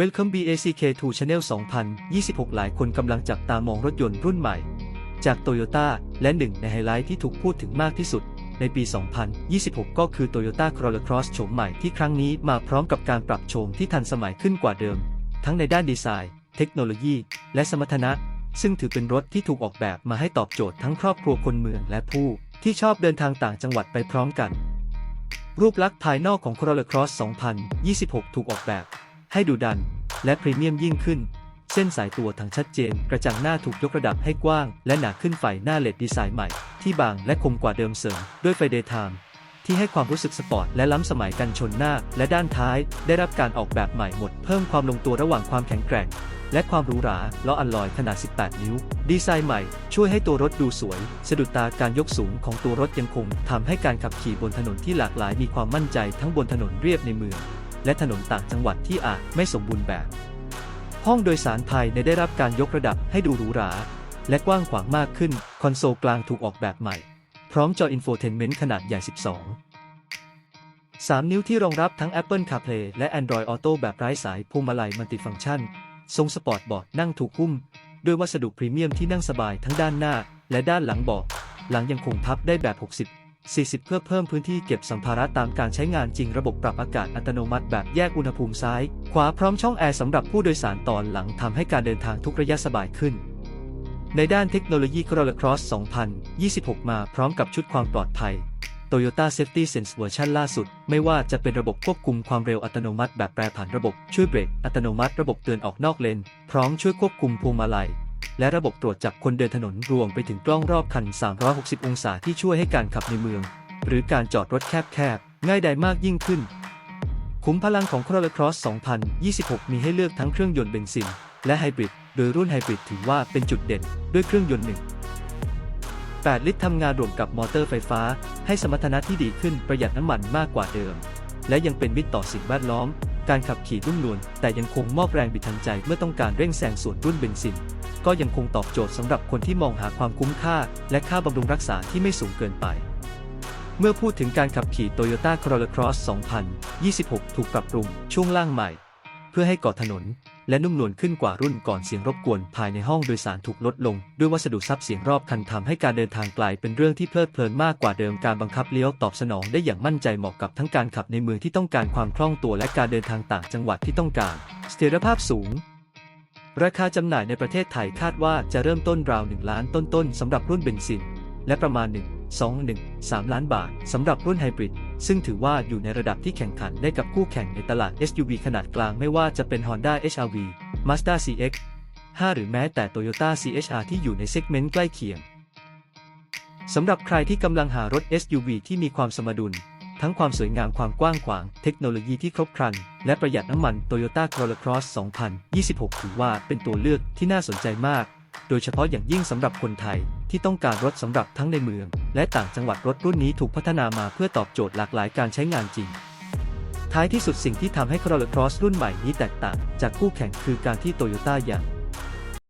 Welcome BACK to Channel 2026 หลายคนกำลังจับตามองรถยนต์รุ่นใหม่ จาก Toyota และหนึ่งในไฮไลท์ที่ถูกพูดถึงมากที่สุด ในปี 2026 ก็คือ Toyota Corolla Cross โฉมใหม่ที่ครั้งนี้มาพร้อมกับการปรับโฉมที่ทันสมัยขึ้นกว่าเดิม ทั้งในด้านดีไซน์ เทคโนโลยี และสมรรถนะ ซึ่งถือเป็นรถที่ถูกออกแบบมาให้ตอบโจทย์ทั้งครอบครัวคนเมืองและผู้ ที่ชอบเดินทางต่างจังหวัดไปพร้อมกัน รูปลักษณ์ภายนอกของ Corolla Cross 2026 ถูกออกแบบให้ดูดัน และพรีเมียมยิ่งขึ้น เส้นสายตัวทั้งชัดเจน กระจังหน้าถูกยกระดับให้กว้าง และหนาขึ้นไฟหน้าเลดดีไซน์ใหม่ ที่บางและคมกว่าเดิมเสริมด้วยไฟเดย์ไทม์ที่ให้ความรู้สึกสปอร์ตและล้ำสมัยกันชนหน้า และด้านท้าย ได้รับการออกแบบใหม่หมด เพิ่มความลงตัวระหว่างความแข็งแกร่ง และความหรูหราล้ออัลลอยขนาด 18 นิ้ว ดีไซน์ใหม่ ช่วยให้ตัวรถดูสวย สะดุดตาการยกสูงของตัวรถยังคงทำให้การขับขี่บนถนนที่หลากหลายมีความมั่นใจทั้งบนถนนเรียบในเมือง และถนนต่างจังหวัดที่อาจไม่สมบูรณ์แบบ ห้องโดยสารภายในได้รับการยกระดับให้ดูหรูหรา และกว้างขวางมากขึ้น คอนโซลกลางถูกออกแบบใหม่ พร้อมจออินโฟเทนเมนต์ขนาดใหญ่ 12 3 นิ้วที่รองรับทั้ง Apple CarPlay และ Android Auto แบบไร้สายพวงมาลัยมัลติฟังก์ชัน ทรงสปอร์ตบอร์ดนั่งถูกหุ้ม ด้วยวัสดุพรีเมียมที่นั่งสบายทั้งด้านหน้า และด้านหลังเบาะหลังยังคงพับได้แบบ 60 40 เพื่อเพิ่มพื้นที่เก็บสัมภาระตามการใช้งานจริงระบบปรับอากาศอัตโนมัติแบบแยกอุณหภูมิซ้าย ขวาพร้อมช่องแอร์สำหรับผู้โดยสารตอนหลังทำให้การเดินทางทุกระยะสบายขึ้น ในด้านเทคโนโลยี Corolla Cross 2026 มาพร้อมกับชุดความปลอดภัย Toyota Safety Sense เวอร์ชันล่าสุด ไม่ว่าจะเป็นระบบควบคุมความเร็วอัตโนมัติแบบแปรผันระบบช่วยเบรกอัตโนมัติระบบเตือนออกนอกเลน พร้อมช่วยควบคุมพวงมาลัย และระบบตรวจจับคนเดินถนนรวมไปถึงกล้องรอบคัน 360 องศาที่ช่วยให้การขับในเมือง หรือการจอดรถแคบๆ ง่ายดายมากยิ่งขึ้น คุ้มพลังของ Corolla Cross 2026 มีให้เลือกทั้งเครื่องยนต์เบนซิน และไฮบริด โดยรุ่นไฮบริดถือว่าเป็นจุดเด่น ด้วยเครื่องยนต์หนึ่ง8 ลิตรทำงานรวมกับมอเตอร์ไฟฟ้า ให้สมรรถนะที่ดีขึ้นประหยัดน้ำมันมากกว่าเดิม และยังเป็นมิตรต่อสิ่งแวดล้อม การขับขี่รุ่มนวลแต่ยังคงมอบแรงบิดทันใจเมื่อต้องการเร่งแซงส่วนรุ่นเบนซิน ก็ยังคงตอบโจทย์สำหรับคนที่มองหาความคุ้มค่า และค่าบำรุงรักษาที่ไม่สูงเกินไป เมื่อพูดถึงการขับขี่ Toyota Corolla Cross 2026 ถูกปรับปรุงช่วงล่างใหม่ เพื่อให้กาะถนน และนุ่มนวลขึ้นกว่ารุ่นก่อนเสียงรบกวนภายในห้องโดยสารถูกลดลง ด้วยวัสดุซับเสียงรอบคันทำให้การเดินทางไกลเป็นเรื่องที่เพลิดเพลินมากกว่าเดิมการบังคับเลี้ยวตอบสนองได้อย่างมั่นใจเหมาะกับทั้งการขับในเมืองที่ต้องการความคล่องตัวและการเดินทางต่างจังหวัดที่ต้องการเสถียรภาพสูง ราคาจำหน่ายในประเทศไทยคาดว่าจะเริ่มต้นราว 1 ล้านต้นๆสำหรับรุ่นเบนซิน และประมาณ 1 2 1 3 ล้านบาทสำหรับรุ่นไฮบริด ซึ่งถือว่าอยู่ในระดับที่แข่งขันได้กับคู่แข่งในตลาด SUV ขนาดกลางไม่ว่าจะเป็น Honda HR-V Mazda CX 5 หรือแม้แต่ Toyota CHR ที่อยู่ในเซกเมนต์ใกล้เคียงสำหรับใครที่กำลังหารถ SUV ที่มีความสมดุล ทั้งความสวยงามความกว้างขวาง เทคโนโลยีที่ครบครัน และประหยัดน้ำมัน Toyota Corolla Cross 2026 ถือว่าเป็นตัวเลือกที่น่าสนใจมาก โดยเฉพาะอย่างยิ่งสำหรับคนไทยที่ต้องการรถสำหรับทั้งในเมือง และต่างจังหวัดรถรุ่นนี้ถูกพัฒนามาเพื่อตอบโจทย์หลากหลายการใช้งานจริง ท้ายที่สุดสิ่งที่ทำให้ Corolla Cross รุ่นใหม่นี้แตกต่างจากคู่แข่งคือการที่ Toyota ยัง